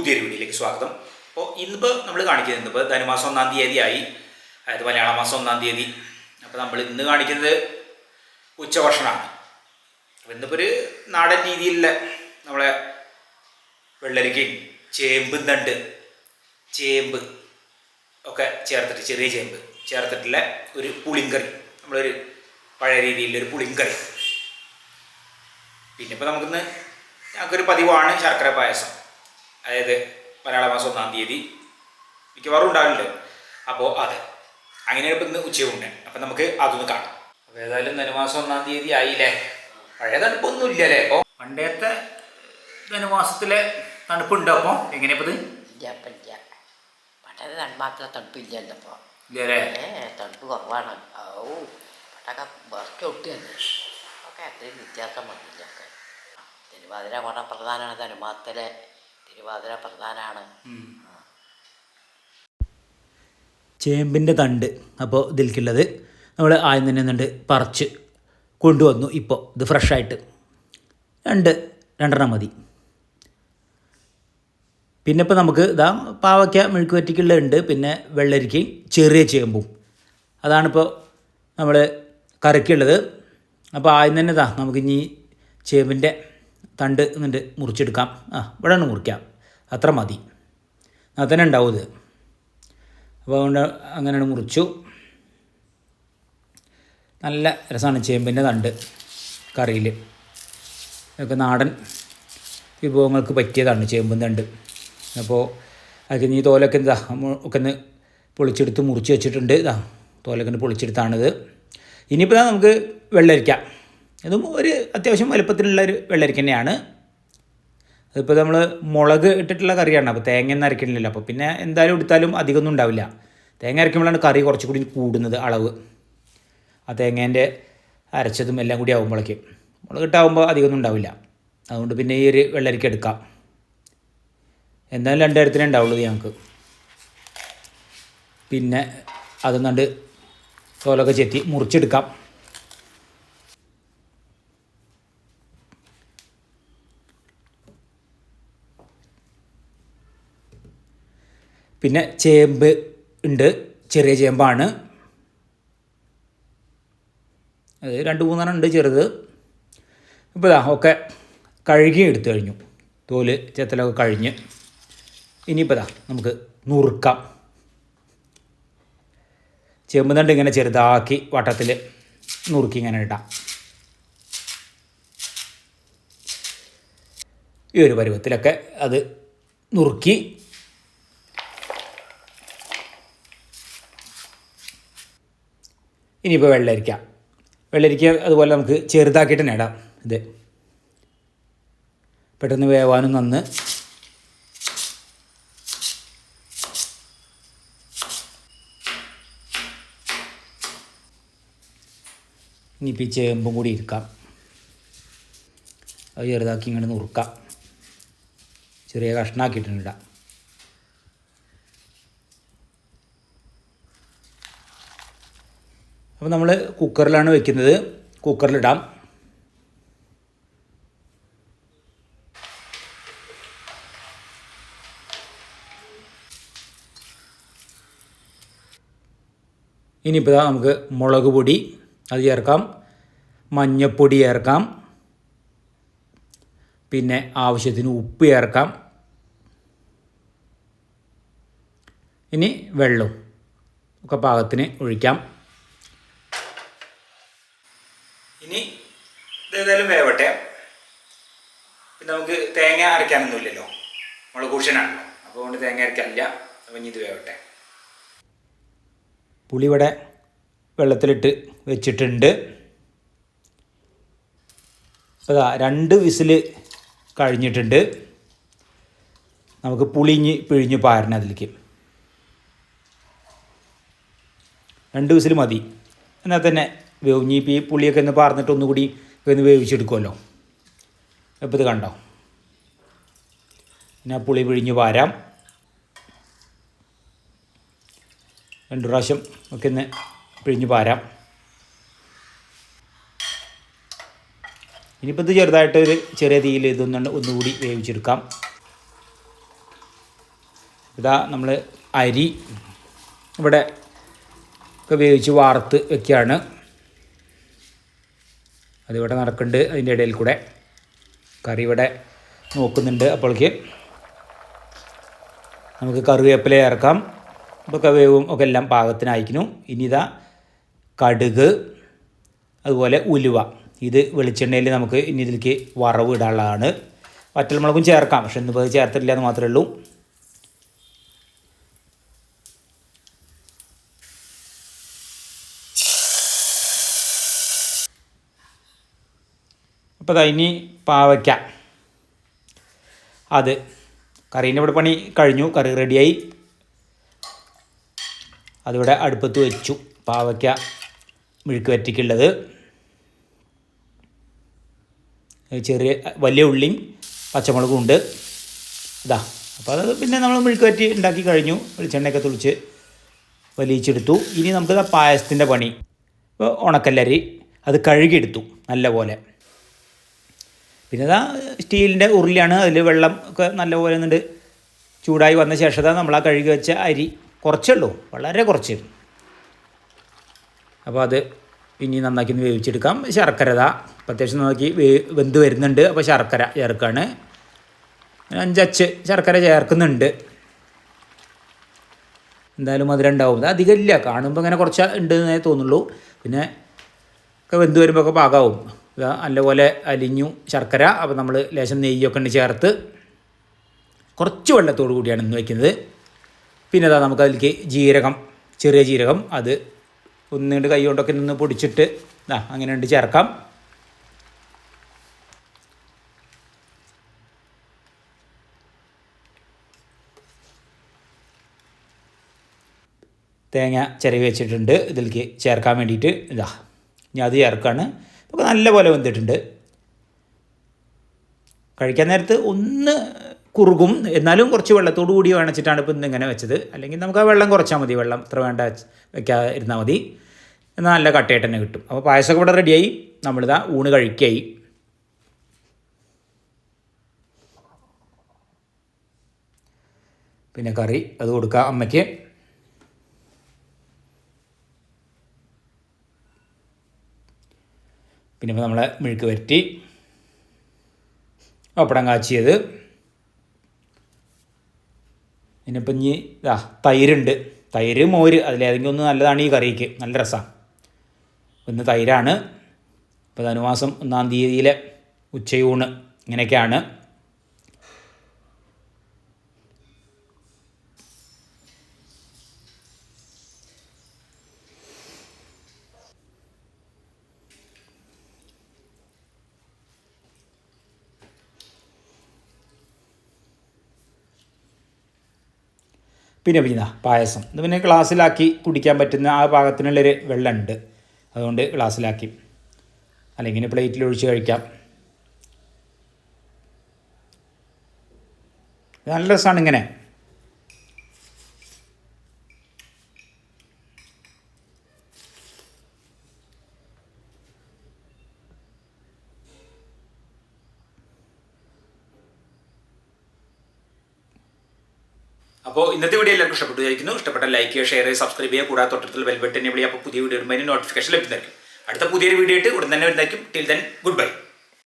പുതിയൊരു വീഡിയോയിലേക്ക് സ്വാഗതം. അപ്പോൾ ഇന്നിപ്പോൾ നമ്മൾ കാണിക്കുന്നത് ഇന്നിപ്പോൾ ധനുമാസം ഒന്നാം തീയതി ആയി അതായത് മലയാള മാസം ഒന്നാം തീയതി. അപ്പോൾ നമ്മൾ ഇന്ന് കാണിക്കുന്നത് ഉച്ചഭക്ഷണമാണ്. അപ്പോൾ ഇന്നിപ്പോൾ ഒരു നാടൻ രീതിയിലുള്ള നമ്മളെ വെള്ളരിക്കയും ചേമ്പും തണ്ട് ചേമ്പ് ഒക്കെ ചേർത്തിട്ട് ചെറിയ ചേമ്പ് ചേർത്തിട്ടുള്ള ഒരു പുളിങ്കറി. നമ്മളൊരു പഴയ രീതിയിലൊരു പുളിങ്കറി. പിന്നെ ഇപ്പോൾ നമുക്കിന്ന് ഞങ്ങൾക്കൊരു പതിവാണ് ശർക്കര പായസം. അതായത് മലയാള മാസം ഒന്നാം തീയതി മിക്കവാറും ഉണ്ടാവില്ല? അപ്പോൾ അതെ. അങ്ങനെയാണ് ഇപ്പം ഇന്ന് ഉച്ചയുണ്ട് അപ്പം നമുക്ക് അതൊന്ന് കാണാം. അപ്പോൾ ഏതായാലും ധനുമാസം ഒന്നാം തീയതി ആയില്ലേ? പഴയ തണുപ്പൊന്നും ഇല്ലല്ലേ? അപ്പോൾ പണ്ടേത്തെ ധനുമാസത്തിലെ തണുപ്പുണ്ടോ അപ്പോൾ എങ്ങനെയാണ് ഇത്? ഇല്ല ഇല്ല. പണ്ടത്തെ തണുപ്പാത്ര തണുപ്പില്ലല്ലോ ഇപ്പോൾ ഇല്ലല്ലേ? ഏ തണുപ്പ് കുറവാണ്. ഓ പണ്ടൊക്കെ വർക്ക് ഒട്ടിയല്ലേ ഒക്കെ അത്രയും വ്യത്യാസം വന്നില്ല. ഒക്കെ തിരുവാതിര വളരെ പ്രധാനമാണ് തനുമാസത്തിലെ തിരുവാതിര പ്രധാനമാണ് ചേമ്പിന്റെ തണ്ട് അപ്പോൾ ഇതിലേക്കുള്ളത് നമ്മൾ ആദ്യം തന്നെ എന്നിട്ട് പറിച്ച് കൊണ്ടുവന്നു. ഇപ്പോൾ ഇത് ഫ്രഷായിട്ട്. രണ്ട് രണ്ടെണ്ണം മതി. പിന്നെ ഇപ്പോൾ നമുക്ക് ഇതാ പാവയ്ക്ക മെഴുക്ക് വറ്റിക്കുള്ള ഉണ്ട്. പിന്നെ വെള്ളരിക്കയും ചെറിയ ചേമ്പും. അതാണിപ്പോൾ നമ്മൾ കറിക്കുള്ളത്. അപ്പോൾ ആദ്യം തന്നെ ഇതാ നമുക്ക് ഇനി ചേമ്പിന്റെ തണ്ട് എന്നിട്ട് മുറിച്ചെടുക്കാം. ആ ഇവിടെ നിന്ന് മുറിക്കാം അത്ര മതി. അത് തന്നെ ഉണ്ടാവും ഇത്. അപ്പോൾ അതുകൊണ്ട് അങ്ങനെയാണ് മുറിച്ചു. നല്ല രസമാണ് ചേമ്പിന്റെ തണ്ട് കറിയിൽ. ഇതൊക്കെ നാടൻ വിഭവങ്ങൾക്ക് പറ്റിയതാണ് ചേമ്പും തണ്ട്. അപ്പോൾ അതിന് ഈ തോലൊക്കെ എന്താ ഒക്കെ ഒന്ന് പൊളിച്ചെടുത്ത് മുറിച്ച് വെച്ചിട്ടുണ്ട്. ഇതാ തോലൊക്കെ പൊളിച്ചെടുത്താണിത്. ഇനിയിപ്പോൾ നമുക്ക് വെള്ളരിക്ക. ഇതും ഒരു അത്യാവശ്യം വലുപ്പത്തിലുള്ള ഒരു വെള്ളരിക്ക തന്നെയാണ് അതിപ്പോൾ നമ്മൾ മുളക് ഇട്ടിട്ടുള്ള കറിയാണ് അപ്പോൾ തേങ്ങ ഒന്നും അരക്കണില്ലല്ലോ അപ്പോൾ പിന്നെ എന്തായാലും എടുത്താലും അധികമൊന്നും ഉണ്ടാവില്ല. തേങ്ങ അരയ്ക്കുമ്പോഴാണ് കറി കുറച്ചുകൂടി കൂടുന്നത് അളവ്. ആ തേങ്ങേന്റെ അരച്ചതും എല്ലാം കൂടി ആകുമ്പോഴേക്ക് മുളക് ഇട്ടാകുമ്പോൾ അധികമൊന്നും ഉണ്ടാവില്ല. അതുകൊണ്ട് പിന്നെ ഈ ഒരു വെള്ളരിക്ക എടുക്കാം. എന്തായാലും രണ്ടായിരത്തിനേ ഉണ്ടാവുള്ളൂ ഞങ്ങൾക്ക്. പിന്നെ അതൊന്നാണ്ട് തോലൊക്കെ ചെത്തി മുറിച്ചെടുക്കാം. പിന്നെ ചേമ്പ് ഉണ്ട് ചെറിയ ചേമ്പാണ്. അത് രണ്ട് മൂന്നെണ്ണം ഉണ്ട് ചെറുത്. ഇപ്പോൾ ഇതാ ഒക്കെ കഴുകി എടുത്തു കഴിഞ്ഞു. തോൽ ചെത്തലൊക്കെ കഴിഞ്ഞ്. ഇനിയിപ്പോൾ ഇതാ നമുക്ക് നുറുക്കാം. ചേമ്പ് തണ്ട് ഇങ്ങനെ ചെറുതാക്കി വട്ടത്തിൽ നുറുക്കി ഇങ്ങനെ ഇടാം. ഈ ഒരു പരുവത്തിലൊക്കെ അത് നുറുക്കി ഇനിയിപ്പോൾ വെള്ളരിക്ക. വെള്ളരിക്ക അതുപോലെ നമുക്ക് ചെറുതാക്കിയിട്ട് തന്നെ ഇടാം. ഇത് പെട്ടെന്ന് വേവാനും നന്ന്. ഇനിയിപ്പോൾ ഈ ചേമ്പും കൂടി ഇരിക്കാം. അത് ചെറുതാക്കി ഇങ്ങനെ നുറുക്കാം. ചെറിയ കഷ്ണാക്കിയിട്ടുണ്ട് അപ്പോൾ നമ്മൾ കുക്കറിലാണ് വെക്കുന്നത്. കുക്കറിലിടാം ഇനിയിപ്പോൾ നമുക്ക് മുളക് പൊടി അത് ചേർക്കാം. മഞ്ഞൾപ്പൊടി ചേർക്കാം. പിന്നെ ആവശ്യത്തിന് ഉപ്പ് ചേർക്കാം. ഇനി വെള്ളം ഒക്കെ പാകത്തിന് ഒഴിക്കാം ഇനി ഇതേതായാലും വേവട്ടെ. പിന്നെ നമുക്ക് തേങ്ങ അരയ്ക്കാനൊന്നുമില്ലല്ലോ. നമ്മൾ കൂഷനാണല്ലോ അപ്പോൾ കൊണ്ട് തേങ്ങ അരയ്ക്കാനില്ല. അപ്പം ഇനി ഇത് വേവട്ടെ. പുളി ഇവിടെ വെള്ളത്തിലിട്ട് വെച്ചിട്ടുണ്ട്. അതാ രണ്ട് വിസിൽ കഴിഞ്ഞിട്ടുണ്ട്. നമുക്ക് പുളിഞ്ഞ് പിഴിഞ്ഞ് പാരണം അതിലേക്ക്. രണ്ട് വിസിൽ മതി. എന്നാൽ തന്നെ വേവും ഇനി ഇപ്പോൾ ഈ പുളിയൊക്കെ ഒന്ന് പാർന്നിട്ട് ഒന്നുകൂടി ഒന്ന് വേവിച്ചെടുക്കുമല്ലോ. അപ്പോൾ ഇത് കണ്ടോ? പിന്നെ പുളി പിഴിഞ്ഞ് പാരാം രണ്ട് പ്രാവശ്യം ഒക്കെ ഒന്ന് പിഴിഞ്ഞ് പാരാം ഇനിയിപ്പോൾ ഇത് ചെറുതായിട്ട് ഒരു ചെറിയ തീയിൽ ഇതൊന്നുണ്ട് ഒന്നുകൂടി വേവിച്ചെടുക്കാം. ഇതാ നമ്മൾ അരി ഇവിടെ ഒക്കെ വേവിച്ച് വാർത്ത് വെക്കുകയാണ്. അതിവിടെ നടക്കുന്നുണ്ട് അതിന്റെ ഇടയിൽ കൂടെ. കറി ഇവിടെ നോക്കുന്നുണ്ട് അപ്പോഴേക്ക് നമുക്ക് കറിവേപ്പില ചേർക്കാം ഇപ്പോൾ വേവും ഒക്കെ എല്ലാം പാകത്തിനായിരിക്കുന്നു. ഇനി ഇതാ കടുക് അതുപോലെ ഉലുവ. ഇത് വെളിച്ചെണ്ണയിൽ നമുക്ക് ഇനി ഇതിലേക്ക് വറവ് ഇടാനുള്ളതാണ്. വറ്റൽമുളകും ചേർക്കാം പക്ഷെ ഇന്നിപ്പോൾ അത് ചേർത്തിട്ടില്ല എന്ന് മാത്രമേ ഉള്ളൂ. അപ്പോൾ അതാ ഇനി പാവയ്ക്ക. അത്. കറീന്റെ ഇവിടെ പണി കഴിഞ്ഞു. കറി റെഡിയായി. അതിവിടെ അടുപ്പത്ത് വെച്ചു. പാവയ്ക്ക മെഴുക്ക് വറ്റിക്കുള്ളത് ചെറിയ വലിയ ഉള്ളിയും പച്ചമുളകും ഉണ്ട്. ഇതാ അപ്പോൾ അത് പിന്നെ നമ്മൾ മെഴുക്ക് വറ്റി ഉണ്ടാക്കി കഴിഞ്ഞു. വെളിച്ചെണ്ണയൊക്കെ തുളിച്ച് വലിയിച്ചെടുത്തു. ഇനി നമുക്ക് പായസത്തിന്റെ പണി. ഉണക്കല്ലരി. അത് കഴുകിയെടുത്തു. നല്ല പോലെ പിന്നെ ഇതാ സ്റ്റീലിന്റെ ഉരുളിയാണ് അതിൽ വെള്ളം ഒക്കെ നല്ലപോലെ എന്നിട്ട് ചൂടായി വന്ന ശേഷം നമ്മൾ ആ കഴുകി വെച്ച അരി കുറച്ചേ ഉള്ളൂ വളരെ കുറച്ച്. അപ്പോൾ അത് ഇനി നന്നാക്കി ഒന്ന് വേവിച്ചെടുക്കാം. ശർക്കര ഇതാ അത്യാവശ്യം നന്നാക്കി വേ വെന്ത് വരുന്നുണ്ട്. അപ്പോൾ ശർക്കര ചേർക്കാണ്. അഞ്ചച്ച് ശർക്കര ചേർക്കുന്നുണ്ട്. എന്തായാലും മധുരം ഉണ്ടാവും അധികം ഇല്ല. കാണുമ്പോൾ ഇങ്ങനെ കുറച്ച് ഉണ്ട് എന്നേ തോന്നുള്ളൂ. പിന്നെ ഒക്കെ വെന്ത് വരുമ്പോൾ ഒക്കെ പാകമാവും നല്ലപോലെ അലിഞ്ഞു ശർക്കര അപ്പോൾ നമ്മൾ ലേശം നെയ്യൊക്കെ ഉണ്ട് ചേർത്ത് കുറച്ച് വെള്ളത്തോടു കൂടിയാണ് ഇന്ന് വയ്ക്കുന്നത് പിന്നെ അതാ നമുക്ക് അതിലേക്ക് ജീരകം ചെറിയ ജീരകം അത് ഒന്നുകൊണ്ട് കൈ കൊണ്ടൊക്കെ നിന്ന് പൊടിച്ചിട്ട് ആ അങ്ങനെ ഉണ്ട് ചേർക്കാം. തേങ്ങ ചിരവി വെച്ചിട്ടുണ്ട് ഇതിലേക്ക് ചേർക്കാൻ വേണ്ടിയിട്ട് ഇതാ ഞാൻ അത് ചേർക്കാണ്. അപ്പോൾ നല്ല പോലെ വെന്തിട്ടുണ്ട്. കഴിക്കാൻ നേരത്ത് ഒന്ന് കുറുകും എന്നാലും കുറച്ച് വെള്ളത്തോടു കൂടി വേണച്ചിട്ടാണ് ഇപ്പോൾ ഇന്ന് ഇങ്ങനെ വെച്ചത്. അല്ലെങ്കിൽ നമുക്ക് ആ വെള്ളം കുറച്ചാൽ മതി വെള്ളം ഇത്ര വേണ്ട വെക്കാ ഇരുന്നാൽ മതി. എന്നാൽ നല്ല കട്ടയായിട്ട് തന്നെ കിട്ടും. അപ്പോൾ പായസമൊക്കെ ഇവിടെ റെഡിയായി. നമ്മളിതാ ഊണ് കഴിക്കായി. പിന്നെ കറി അത് കൊടുക്കാം അമ്മയ്ക്ക്. പിന്നെ ഇപ്പോൾ നമ്മളെ മെഴുക്ക് വരട്ടി പപ്പടം കാച്ചിയത്. പിന്നിപ്പം ഇനി ഇതാ തൈരുണ്ട്. തൈര് മോര് അതിലേതെങ്കിലും ഒന്ന് നല്ലതാണ് ഈ കറിക്ക്. നല്ല രസമാണ് ഇന്ന് തൈരാണ്. ഇപ്പോൾ ധനുമാസം ഒന്നാം തീയതിയിലെ ഉച്ചയൂണ്. ഇങ്ങനെയൊക്കെയാണ്. പിന്നെ പിന്നെ പായസം. ഇത് പിന്നെ ഗ്ലാസ്സിലാക്കി കുടിക്കാൻ പറ്റുന്ന ആ പാകത്തിനുള്ളൊരു വെള്ളമുണ്ട്. അതുകൊണ്ട് ഗ്ലാസ്സിലാക്കി. അല്ലെങ്കിൽ പ്ലേറ്റിൽ ഒഴിച്ച് കഴിക്കാം. നല്ല രസമാണ് ഇങ്ങനെ. അപ്പോൾ ഇന്നത്തെ വീഡിയോ എല്ലാവർക്കും ഇഷ്ടപ്പെട്ടു വിചാരിക്കുന്നു ഇഷ്ടപ്പെട്ട ലൈക്ക് ചെയ്യുക ഷെയർ ചെയ്യുക. സബ്സ്ക്രൈബ് ചെയ്യുക കൂടാതെ തൊട്ടത്തിൽ ബെൽബട്ടനെ വിളി അപ്പോൾ പുതിയ വീഡിയോ വരുമ്പോൾ നോട്ടിഫിക്കേഷൻ ലഭിക്കുന്നതായിരിക്കും. അടുത്ത പുതിയൊരു വീഡിയോ ആയിട്ട് ഉടൻ തന്നെ വരുന്നതായിരിക്കും. Till then good bye